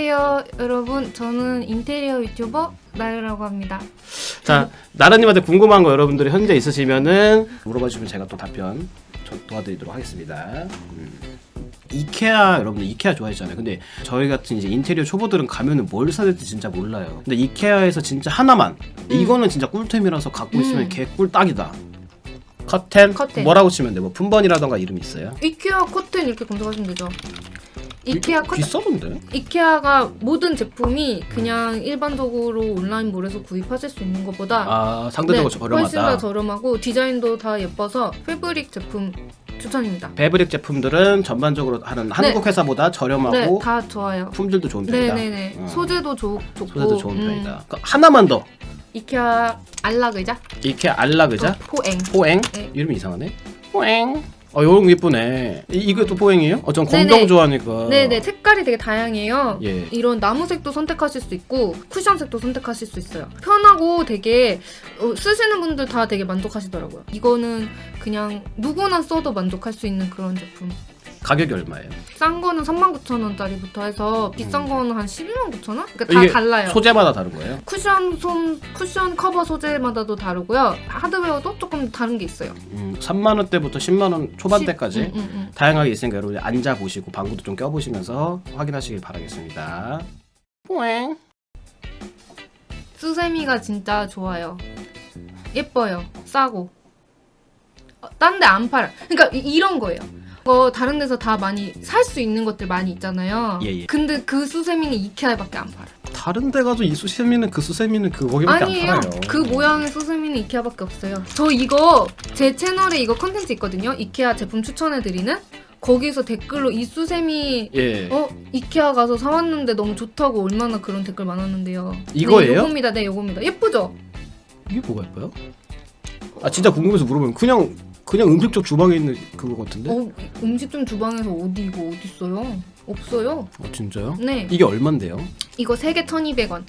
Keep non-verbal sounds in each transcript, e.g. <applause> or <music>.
안녕하세요, 여러분. 저는 인테리어 유튜버 나유라고 합니다. 자 나라님한테 궁금한 거 여러분들이 현재 있으시면은 물어봐 주시면 제가 또 답변 저- 도와드리도록 하겠습니다. 음. 이케아 여러분들 이케아 좋아하시잖아요. 근데 저희 같은 이제 인테리어 초보들은 가면은 뭘 사야 될지 진짜 몰라요. 근데 이케아에서 진짜 하나만 이거는 진짜 꿀템이라서 갖고 있으면 음. 개꿀 딱이다. 커튼? 커튼. 뭐라고 치면 돼? 뭐 품번이라던가 이름 있어요? 이케아 커튼 이렇게 검색하시면 되죠. 이케아 비- 커튼. 비싸던데? 이케아가 모든 제품이 그냥 일반적으로 온라인몰에서 구입하실 수 있는 것보다 아 상대적으로 네, 저렴하다. 훨씬 더 저렴하고 디자인도 다 예뻐서 패브릭 제품 추천입니다. 베브릭 제품들은 전반적으로 하는 한국 회사보다 저렴하고 네, 다 좋아요. 품질도 좋은 편이다. 네네네. 어. 소재도 좋, 좋고 소재도 좋은 음, 편이다. 그 하나만 더. 이케아 알락 의자, 이케아 알락 의자? 또 포엥. 포행? 네. 이름이 이상하네. 포행. 어, 요런 거 이쁘네. 이, 이것도 포행이에요? 어, 전 검정 네네. 좋아하니까. 네네 색깔이 되게 다양해요. 예. 이런 나무색도 선택하실 수 있고 쿠션색도 선택하실 수 있어요. 편하고 되게 어, 쓰시는 분들 다 되게 만족하시더라고요. 이거는 그냥 누구나 써도 만족할 수 있는 그런 제품. 가격이 얼마예요? 싼 거는 39,000원짜리부터 해서 비싼 거는 한 12만 9천 원? 그러니까 다 음. 달라요. 소재마다 다른 거예요? 쿠션 솜 쿠션 커버 소재마다도 다르고요. 하드웨어도 조금 다른 게 있어요. 음, 3만 원대부터 10만 원 초반대까지 음, 음, 음. 다양하게 있으니까 여러분 앉아 보시고 방구도 좀 껴 보시면서 확인하시길 바라겠습니다. 포행. 수세미가 진짜 좋아요. 예뻐요. 싸고. 딴 데 안 팔아. 그러니까 이, 런 거예요. 어, 다른 데서 다 많이 살 수 있는 것들 많이 있잖아요. 예, 예. 근데 그 수세미는 이케아밖에 안 팔아. 다른 데 가도 이 수세미는 그 수세미는 그 거기밖에 아니에요. 안 팔아요. 그 모양의 수세미는 이케아밖에 없어요. 저 이거 제 채널에 이거 컨텐츠 있거든요. 이케아 제품 추천해 드리는 거기서 댓글로 이 수세미 예. 어 이케아 가서 사왔는데 너무 좋다고 얼마나 그런 댓글 많았는데요. 이거예요? 네, 요겁니다. 네, 요겁니다. 예쁘죠? 이게 뭐가 예뻐요? 아 진짜 궁금해서 물어보면 그냥 그냥 음식적 주방에 있는 그거 같은데? 어, 어, 음식점 주방에서 어디 이거 어디 있어요? 없어요. 진짜요? 네. 이게 얼만데요? 이거 3개 1,200원.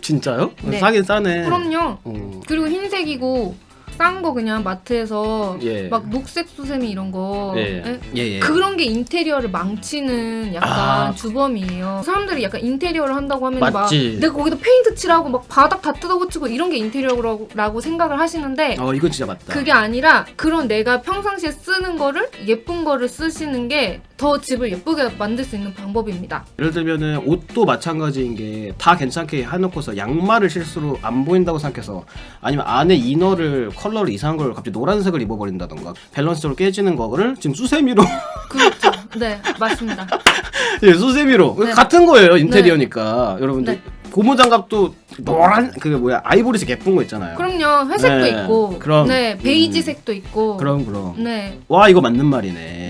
진짜요? 네. 싸긴 싸네. 그럼요. 어. 그리고 흰색이고 싼 거 그냥 마트에서 예. 막 녹색 수세미 이런 거 예. 예? 예, 예. 그런 게 인테리어를 망치는 약간 아. 주범이에요. 사람들이 약간 인테리어를 한다고 하면 맞지. 막 내가 거기다 페인트 칠하고 막 바닥 다 뜯어고치고 이런 게 인테리어라고 라고 생각을 하시는데 어 이건 진짜 맞다. 그게 아니라 그런 내가 평상시에 쓰는 거를 예쁜 거를 쓰시는 게 더 집을 예쁘게 만들 수 있는 방법입니다. 예를 들면은 옷도 마찬가지인 게 다 괜찮게 해놓고서 양말을 실수로 안 보인다고 생각해서 아니면 안에 이너를 컬러를 이상한 걸 갑자기 노란색을 입어버린다던가 밸런스적으로 깨지는 거를 지금 수세미로 그렇죠. 네, 맞습니다. <laughs> 예, 수세미로 네. 같은 거예요 인테리어니까 여러분들 고무 장갑도 노란 그 뭐야 아이보리색 예쁜 거 있잖아요. 그럼요. 회색도 네, 있고, 그럼. 네, 베이지색도 있고, 그럼 그럼. 네, 와 이거 맞는 말이네.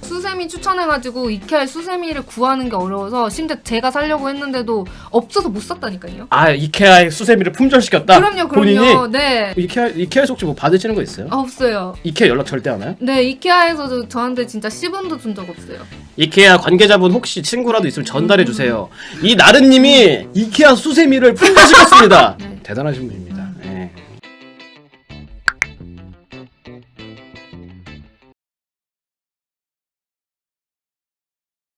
네. 수세미 추천해가지고 이케아 수세미를 구하는 게 어려워서 심지어 제가 사려고 했는데도 없어서 못 샀다니까요. 아 이케아의 수세미를 품절시켰다. 그럼요, 그럼요. 본인이 네. 이케아 이케아에서 혹시 뭐 받으시는 거 있어요? 아, 없어요. 이케아 연락 절대 안 와요? 네, 이케아에서도 저한테 진짜 10원도 준 적 없어요. 이케아 관계자분 혹시 친구라도 있으면 전달해 주세요. 이 나른님이 이케아 수세미를 품절시켰습니다. <laughs> 네. 대단하신 분입니다.